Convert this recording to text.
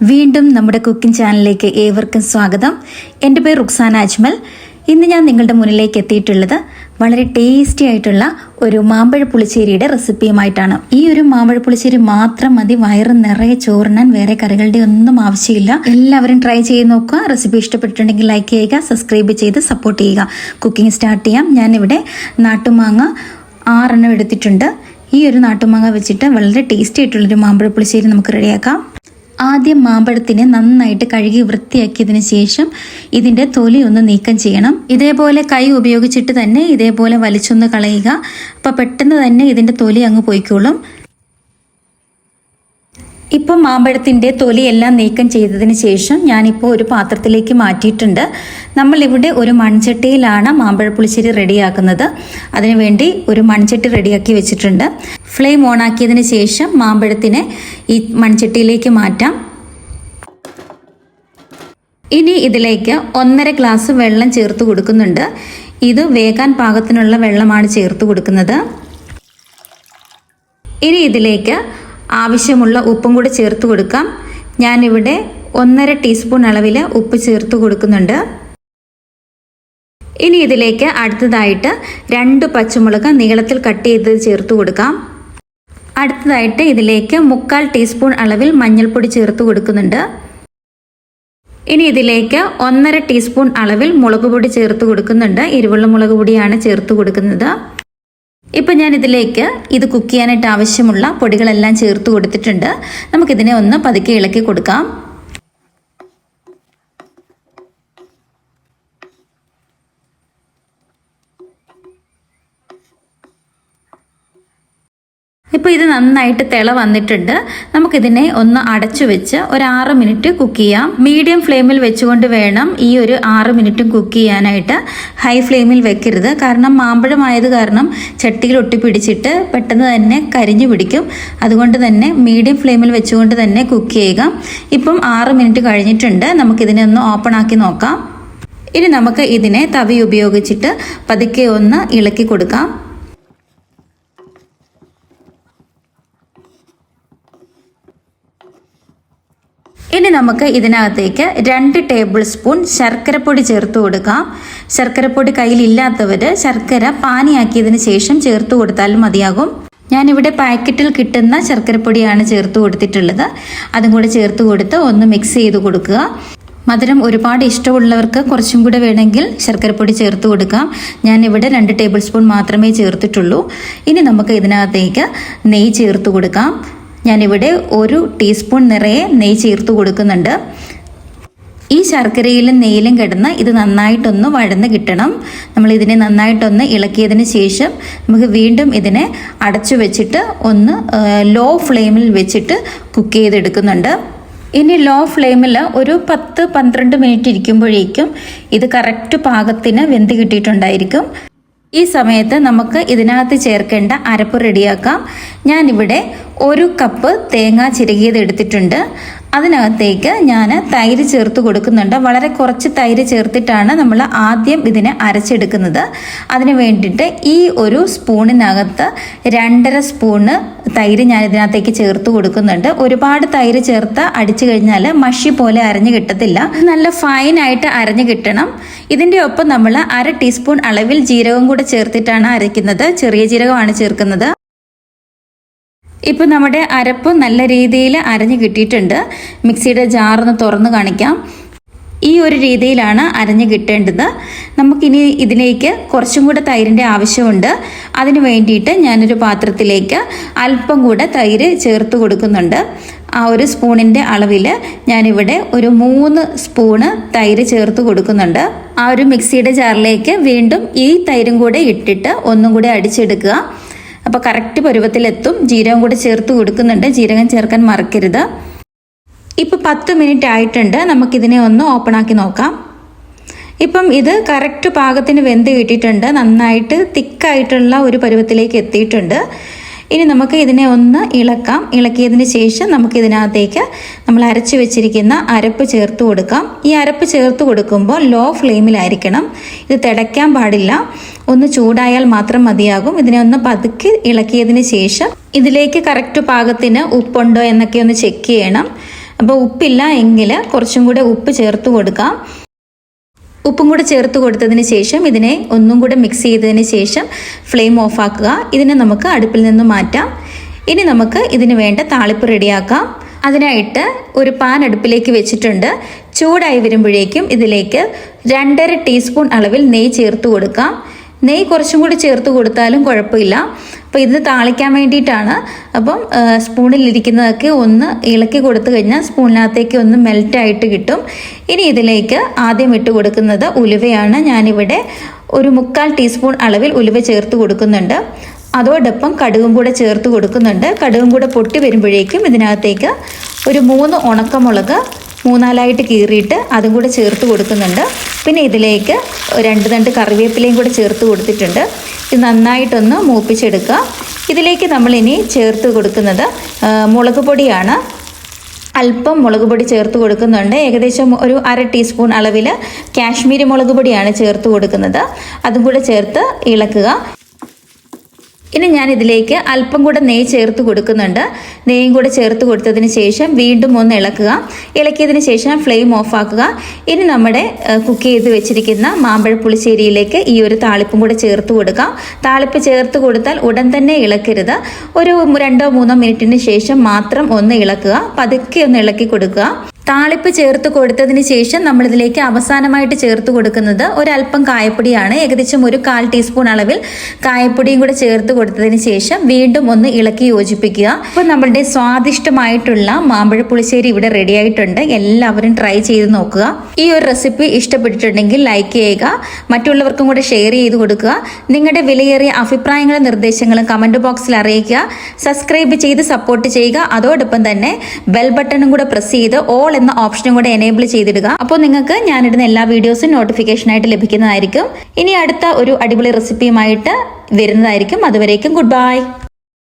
വീണ്ടും നമ്മുടെ കുക്കിംഗ് ചാനലിലേക്ക് ഏവർക്കും സ്വാഗതം. എന്റെ പേര് റുക്സാന അജ്മൽ. ഇന്ന് ഞാൻ നിങ്ങളുടെ മുന്നിലേക്ക് എത്തിയിട്ടുള്ളത് വളരെ ടേസ്റ്റി ആയിട്ടുള്ള ഒരു മാമ്പഴ പുളിശ്ശേരിയുടെ റെസിപ്പിയുമായിട്ടാണ്. ഈ ഒരു മാമ്പഴ പുളിശ്ശേരി മാത്രം മതി വയറ് നിറയെ ചോറിനാൻ വേറെ കറികളുടെ ഒന്നും ആവശ്യമില്ല. എല്ലാവരും ട്രൈ ചെയ്ത് നോക്കുക. റെസിപ്പി ഇഷ്ടപ്പെട്ടിട്ടുണ്ടെങ്കിൽ ലൈക്ക് ചെയ്യുക സബ്സ്ക്രൈബ് ചെയ്ത് സപ്പോർട്ട് ചെയ്യുക. കുക്കിംഗ് സ്റ്റാർട്ട് ചെയ്യാം. ഞാനിവിടെ നാട്ടുമാങ്ങ ആറെണ്ണം എടുത്തിട്ടുണ്ട്. ഈ ഒരു നാട്ടുമാങ്ങ വെച്ചിട്ട് വളരെ ടേസ്റ്റി ആയിട്ടുള്ളൊരു മാമ്പഴ പുളിശ്ശേരി നമുക്ക് റെഡിയാക്കാം. ആദ്യം മാമ്പഴത്തിനെ നന്നായിട്ട് കഴുകി വൃത്തിയാക്കിയതിന് ശേഷം ഇതിന്റെ തൊലി ഒന്ന് നീക്കം ചെയ്യണം. ഇതേപോലെ കൈ ഉപയോഗിച്ചിട്ട് തന്നെ ഇതേപോലെ വലിച്ചൊന്ന് കളയുക. അപ്പോൾ പെട്ടെന്ന് തന്നെ ഇതിന്റെ തൊലി അങ്ങ് പോയിക്കോളും. ഇപ്പം മാമ്പഴത്തിന്റെ തൊലിയെല്ലാം നീക്കം ചെയ്തതിന് ശേഷം ഞാനിപ്പോൾ ഒരു പാത്രത്തിലേക്ക് മാറ്റിയിട്ടുണ്ട്. നമ്മളിവിടെ ഒരു മൺചട്ടിയിലാണ് മാമ്പഴ പുളിശ്ശേരി റെഡിയാക്കുന്നത്. അതിനുവേണ്ടി ഒരു മൺചട്ടി റെഡിയാക്കി വെച്ചിട്ടുണ്ട്. ഫ്ലെയിം ഓൺ ആക്കിയതിന് ശേഷം മാമ്പഴത്തിനെ ഈ മൺചട്ടിയിലേക്ക് മാറ്റാം. ഇനി ഇതിലേക്ക് ഒന്നര ഗ്ലാസ് വെള്ളം ചേർത്ത് കൊടുക്കുന്നുണ്ട്. ഇത് വേകാൻ പാകത്തിനുള്ള വെള്ളമാണ് ചേർത്ത് കൊടുക്കുന്നത്. ഇനി ഇതിലേക്ക് ആവശ്യമുള്ള ഉപ്പും കൂടി ചേർത്ത് കൊടുക്കാം. ഞാനിവിടെ ഒന്നര ടീസ്പൂൺ അളവിൽ ഉപ്പ് ചേർത്ത് കൊടുക്കുന്നുണ്ട്. ഇനി ഇതിലേക്ക് അടുത്തതായിട്ട് രണ്ട് പച്ചമുളക് നീളത്തിൽ കട്ട് ചെയ്ത് ചേർത്ത് കൊടുക്കാം. അടുത്തതായിട്ട് ഇതിലേക്ക് മുക്കാൽ ടീസ്പൂൺ അളവിൽ മഞ്ഞൾപ്പൊടി ചേർത്ത് കൊടുക്കുന്നുണ്ട്. ഇനി ഇതിലേക്ക് ഒന്നര ടീസ്പൂൺ അളവിൽ മുളക് പൊടി ചേർത്ത് കൊടുക്കുന്നുണ്ട്. ഇരുവെള്ള മുളക് പൊടിയാണ് ചേർത്ത് കൊടുക്കുന്നത്. ഇപ്പം ഞാൻ ഇതിലേക്ക് ഇത് കുക്ക് ചെയ്യാനായിട്ട് ആവശ്യമുള്ള പൊടികളെല്ലാം ചേർത്ത് കൊടുത്തിട്ടുണ്ട്. നമുക്കിതിനെ ഒന്ന് പതുക്കെ ഇളക്കി കൊടുക്കാം. ഇപ്പോൾ ഇത് നന്നായിട്ട് തിള വന്നിട്ടുണ്ട്. നമുക്കിതിനെ ഒന്ന് അടച്ചു വെച്ച് ഒരു ആറ് മിനിറ്റ് കുക്ക് ചെയ്യാം. മീഡിയം ഫ്ലെയിമിൽ വെച്ചുകൊണ്ട് വേണം ഈ ഒരു ആറ് മിനിറ്റും കുക്ക് ചെയ്യാനായിട്ട്. ഹൈ ഫ്ലെയിമിൽ വെക്കരുത്. കാരണം മാമ്പഴമായത് കാരണം ചട്ടിയിൽ ഒട്ടിപ്പിടിച്ചിട്ട് പെട്ടെന്ന് തന്നെ കരിഞ്ഞു പിടിക്കും. അതുകൊണ്ട് തന്നെ മീഡിയം ഫ്ലെയിമിൽ വെച്ചുകൊണ്ട് തന്നെ കുക്ക് ചെയ്യുക. ഇപ്പം ആറ് മിനിറ്റ് കഴിഞ്ഞിട്ടുണ്ട്. നമുക്കിതിനെ ഒന്ന് ഓപ്പൺ ആക്കി നോക്കാം. ഇനി നമുക്ക് ഇതിനെ തവി ഉപയോഗിച്ചിട്ട് പതുക്കെ ഒന്ന് ഇളക്കി കൊടുക്കാം. ഇനി നമുക്ക് ഇതിനകത്തേക്ക് രണ്ട് ടേബിൾ സ്പൂൺ ശർക്കരപ്പൊടി ചേർത്ത് കൊടുക്കാം. ശർക്കരപ്പൊടി കയ്യിലില്ലാത്തവർ ശർക്കര പാനിയാക്കിയതിന് ശേഷം ചേർത്ത് കൊടുത്താലും മതിയാകും. ഞാനിവിടെ പാക്കറ്റിൽ കിട്ടുന്ന ശർക്കരപ്പൊടിയാണ് ചേർത്ത് കൊടുത്തിട്ടുള്ളത്. അതും കൂടെ ചേർത്ത് കൊടുത്ത് ഒന്ന് മിക്സ് ചെയ്ത് കൊടുക്കുക. മധുരം ഒരുപാട് ഇഷ്ടമുള്ളവർക്ക് കുറച്ചും കൂടെ വേണമെങ്കിൽ ശർക്കരപ്പൊടി ചേർത്ത് കൊടുക്കാം. ഞാൻ ഇവിടെ രണ്ട് ടേബിൾ സ്പൂൺ മാത്രമേ ചേർത്തിട്ടുള്ളൂ. ഇനി നമുക്ക് ഇതിനകത്തേക്ക് നെയ്യ് ചേർത്ത് കൊടുക്കാം. ഞാനിവിടെ ഒരു ടീസ്പൂൺ നിറയെ നെയ്യ് ചേർത്ത് കൊടുക്കുന്നുണ്ട്. ഈ ശർക്കരയിലും നെയ്യിലും കിടന്ന് ഇത് നന്നായിട്ടൊന്ന് വഴന്ന് കിട്ടണം. നമ്മൾ ഇതിനെ നന്നായിട്ടൊന്ന് ഇളക്കിയതിന് ശേഷം നമുക്ക് വീണ്ടും ഇതിനെ അടച്ചു വെച്ചിട്ട് ഒന്ന് ലോ ഫ്ലെയിമിൽ വെച്ചിട്ട് കുക്ക് ചെയ്തെടുക്കുന്നുണ്ട്. ഇനി ലോ ഫ്ലെയിമിൽ ഒരു പത്ത് പന്ത്രണ്ട് മിനിറ്റ് ഇരിക്കുമ്പോഴേക്കും ഇത് കറക്റ്റ് പാകത്തിന് വെന്ത് കിട്ടിയിട്ടുണ്ടായിരിക്കും. ഈ സമയത്ത് നമുക്ക് ഇതിനകത്ത് ചേർക്കേണ്ട അരപ്പ് റെഡിയാക്കാം. ഞാനിവിടെ ഒരു കപ്പ് തേങ്ങ ചിരകിയത് എടുത്തിട്ടുണ്ട്. അതിനകത്തേക്ക് ഞാൻ തൈര് ചേർത്ത് കൊടുക്കുന്നുണ്ട്. വളരെ കുറച്ച് തൈര് ചേർത്തിട്ടാണ് നമ്മൾ ആദ്യം ഇതിനെ അരച്ചെടുക്കുന്നത്. അതിന് വേണ്ടിയിട്ട് ഈ ഒരു സ്പൂണിനകത്ത് രണ്ടര സ്പൂണ് തൈര് ഞാൻ ഇതിനകത്തേക്ക് ചേർത്ത് കൊടുക്കുന്നുണ്ട്. ഒരുപാട് തൈര് ചേർത്ത് അടിച്ചു കഴിഞ്ഞാൽ മഷി പോലെ അരഞ്ഞു കിട്ടത്തില്ല. നല്ല ഫൈൻ ആയിട്ട് അരഞ്ഞു കിട്ടണം. ഇതിന്റെ ഒപ്പം നമ്മൾ അര ടീസ്പൂൺ അളവിൽ ജീരകം കൂടെ ചേർത്തിട്ടാണ് അരയ്ക്കുന്നത്. ചെറിയ ജീരകമാണ് ചേർക്കുന്നത്. ഇപ്പം നമ്മുടെ അരപ്പ് നല്ല രീതിയിൽ അരഞ്ഞു കിട്ടിയിട്ടുണ്ട്. മിക്സിയുടെ ജാറൊന്ന് തുറന്ന് കാണിക്കാം. ഈ ഒരു രീതിയിലാണ് അരഞ്ഞ് കിട്ടേണ്ടത്. നമുക്കിനി ഇതിലേക്ക് കുറച്ചും കൂടെ തൈരിന്റെ ആവശ്യമുണ്ട്. അതിന് വേണ്ടിയിട്ട് ഞാനൊരു പാത്രത്തിലേക്ക് അല്പം കൂടെ തൈര് ചേർത്ത് കൊടുക്കുന്നുണ്ട്. ആ ഒരു സ്പൂണിന്റെ അളവിൽ ഞാനിവിടെ ഒരു മൂന്ന് സ്പൂണ് തൈര് ചേർത്ത് കൊടുക്കുന്നുണ്ട്. ആ ഒരു മിക്സിയുടെ ജാറിലേക്ക് വീണ്ടും ഈ തൈരും കൂടെ ഇട്ടിട്ട് ഒന്നും കൂടെ അടിച്ചെടുക്കുക. അപ്പോൾ കറക്റ്റ് പരുവത്തിലെത്തും. ജീരകം കൂടെ ചേർത്ത് കൊടുക്കുന്നുണ്ട്. ജീരകം ചേർക്കാൻ മറക്കരുത്. ഇപ്പോൾ പത്ത് മിനിറ്റ് ആയിട്ടുണ്ട്. നമുക്കിതിനെ ഒന്ന് ഓപ്പൺ ആക്കി നോക്കാം. ഇപ്പം ഇത് കറക്റ്റ് പാകത്തിന് വെന്ത് കിട്ടിയിട്ടുണ്ട്. നന്നായിട്ട് തിക്കായിട്ടുള്ള ഒരു പരുവത്തിലേക്ക് എത്തിയിട്ടുണ്ട്. ഇനി നമുക്ക് ഇതിനെ ഒന്ന് ഇളക്കാം. ഇളക്കിയതിന് ശേഷം നമുക്ക് ഇതിനകത്തേക്ക് നമ്മൾ അരച്ച് വെച്ചിരിക്കുന്ന അരപ്പ് ചേർത്ത് കൊടുക്കാം. ഈ അരപ്പ് ചേർത്ത് കൊടുക്കുമ്പോൾ ലോ ഫ്ലെയിമിലായിരിക്കണം ഇത് തിടയ്ക്കാൻ പാടില്ല. ഒന്ന് ചൂടായാൽ മാത്രം മതിയാകും. ഇതിനെ ഒന്ന് പതുക്കി ഇളക്കിയതിന് ശേഷം ഇതിലേക്ക് കറക്റ്റ് പാകത്തിന് ഉപ്പുണ്ടോ എന്നൊക്കെ ഒന്ന് ചെക്ക് ചെയ്യണം. അപ്പോൾ ഉപ്പില്ല എങ്കിൽ കുറച്ചും കൂടെ ഉപ്പ് ചേർത്ത് കൊടുക്കാം. ഉപ്പും കൂടെ ചേർത്ത് കൊടുത്തതിന് ശേഷം ഇതിനെ ഒന്നും കൂടെ മിക്സ് ചെയ്തതിന് ശേഷം ഫ്ലെയിം ഓഫ് ആക്കുക. ഇതിനെ നമുക്ക് അടുപ്പിൽ നിന്ന് മാറ്റാം. ഇനി നമുക്ക് ഇതിന് വേണ്ട താളിപ്പ് റെഡിയാക്കാം. അതിനായിട്ട് ഒരു പാൻ അടുപ്പിലേക്ക് വെച്ചിട്ടുണ്ട്. ചൂടായി വരുമ്പോഴേക്കും ഇതിലേക്ക് രണ്ടര ടീസ്പൂൺ അളവിൽ നെയ്യ് ചേർത്ത് കൊടുക്കാം. നെയ്യ് കുറച്ചും കൂടി ചേർത്ത് കൊടുത്താലും കുഴപ്പമില്ല. അപ്പോൾ ഇത് താളിക്കാൻ വേണ്ടിയിട്ടാണ്. അപ്പം സ്പൂണിലിരിക്കുന്നതൊക്കെ ഒന്ന് ഇളക്കി കൊടുത്തു കഴിഞ്ഞാൽ സ്പൂണിനകത്തേക്ക് ഒന്ന് മെൽറ്റായിട്ട് കിട്ടും. ഇനി ഇതിലേക്ക് ആദ്യം ഇട്ട് കൊടുക്കുന്നത് ഉലുവയാണ്. ഞാനിവിടെ ഒരു മുക്കാൽ ടീസ്പൂൺ അളവിൽ ഉലുവ ചേർത്ത് കൊടുക്കുന്നുണ്ട്. അതോടൊപ്പം കടുകും കൂടെ ചേർത്ത് കൊടുക്കുന്നുണ്ട്. കടുകും കൂടെ പൊട്ടി വരുമ്പോഴേക്കും ഇതിനകത്തേക്ക് ഒരു മൂന്ന് ഉണക്കമുളക് മൂന്നാലായിട്ട് കീറിയിട്ട് അതും കൂടെ ചേർത്ത് കൊടുക്കുന്നുണ്ട്. പിന്നെ ഇതിലേക്ക് രണ്ട് രണ്ട് കറിവേപ്പിലയും കൂടെ ചേർത്ത് കൊടുത്തിട്ടുണ്ട്. ഇത് നന്നായിട്ടൊന്ന് മൂപ്പിച്ചെടുക്കുക. ഇതിലേക്ക് നമ്മളിനി ചേർത്ത് കൊടുക്കുന്നത് മുളക് പൊടിയാണ്. അല്പം മുളക് പൊടി ചേർത്ത് കൊടുക്കുന്നുണ്ട്. ഏകദേശം ഒരു അര ടീസ്പൂൺ അളവിൽ കാശ്മീരി മുളക് പൊടിയാണ് ചേർത്ത് കൊടുക്കുന്നത്. അതും കൂടെ ചേർത്ത് ഇളക്കുക. ഇനി ഞാൻ ഇതിലേക്ക് അല്പം കൂടെ നെയ്യ് ചേർത്ത് കൊടുക്കുന്നുണ്ട്. നെയ്യും കൂടെ ചേർത്ത് കൊടുത്തതിന് ശേഷം വീണ്ടും ഒന്ന് ഇളക്കുക. ഇളക്കിയതിന് ശേഷം ഫ്ലെയിം ഓഫ് ആക്കുക. ഇനി നമ്മുടെ കുക്ക് ചെയ്ത് വെച്ചിരിക്കുന്ന മാമ്പഴ പുളിശ്ശേരിയിലേക്ക് ഈ ഒരു താളിപ്പും കൂടെ ചേർത്ത് കൊടുക്കാം. താളിപ്പ് ചേർത്ത് കൊടുത്താൽ ഉടൻ തന്നെ ഇളക്കരുത്. ഒരു രണ്ടോ മൂന്നോ മിനിറ്റിന് ശേഷം മാത്രം ഒന്ന് ഇളക്കുക. പതുക്കെ ഒന്ന് ഇളക്കി കൊടുക്കുക. താളിപ്പ് ചേർത്ത് കൊടുത്തതിന് ശേഷം നമ്മളിതിലേക്ക് അവസാനമായിട്ട് ചേർത്ത് കൊടുക്കുന്നത് ഒരല്പം കായപ്പൊടിയാണ്. ഏകദേശം ഒരു കാൽ ടീസ്പൂൺ അളവിൽ കായപ്പൊടിയും കൂടെ ചേർത്ത് കൊടുത്തതിന് ശേഷം വീണ്ടും ഒന്ന് ഇളക്കി യോജിപ്പിക്കുക. അപ്പോൾ നമ്മളുടെ സ്വാദിഷ്ടമായിട്ടുള്ള മാമ്പഴ പുളിശ്ശേരി ഇവിടെ റെഡി ആയിട്ടുണ്ട്. എല്ലാവരും ട്രൈ ചെയ്ത് നോക്കുക. ഈ ഒരു റെസിപ്പി ഇഷ്ടപ്പെട്ടിട്ടുണ്ടെങ്കിൽ ലൈക്ക് ചെയ്യുക. മറ്റുള്ളവർക്കും കൂടെ ഷെയർ ചെയ്ത് കൊടുക്കുക. നിങ്ങളുടെ വിലയേറിയ അഭിപ്രായങ്ങളും നിർദ്ദേശങ്ങളും കമന്റ് ബോക്സിൽ അറിയിക്കുക. സബ്സ്ക്രൈബ് ചെയ്ത് സപ്പോർട്ട് ചെയ്യുക. അതോടൊപ്പം തന്നെ ബെൽ ബട്ടണും കൂടെ പ്രസ് ചെയ്ത് ഓൾ എന്ന ഓപ്ഷനും കൂടെ എനേബിൾ ചെയ്തിടുക. അപ്പോൾ നിങ്ങൾക്ക് ഞാനിടുന്ന എല്ലാ വീഡിയോസും നോട്ടിഫിക്കേഷനായിട്ട് ലഭിക്കുന്നതായിരിക്കും. ഇനി അടുത്ത ഒരു അടിപൊളി റെസിപ്പിയുമായിട്ട് വരുന്നതായിരിക്കും. അതുവരേക്കും ഗുഡ് ബൈ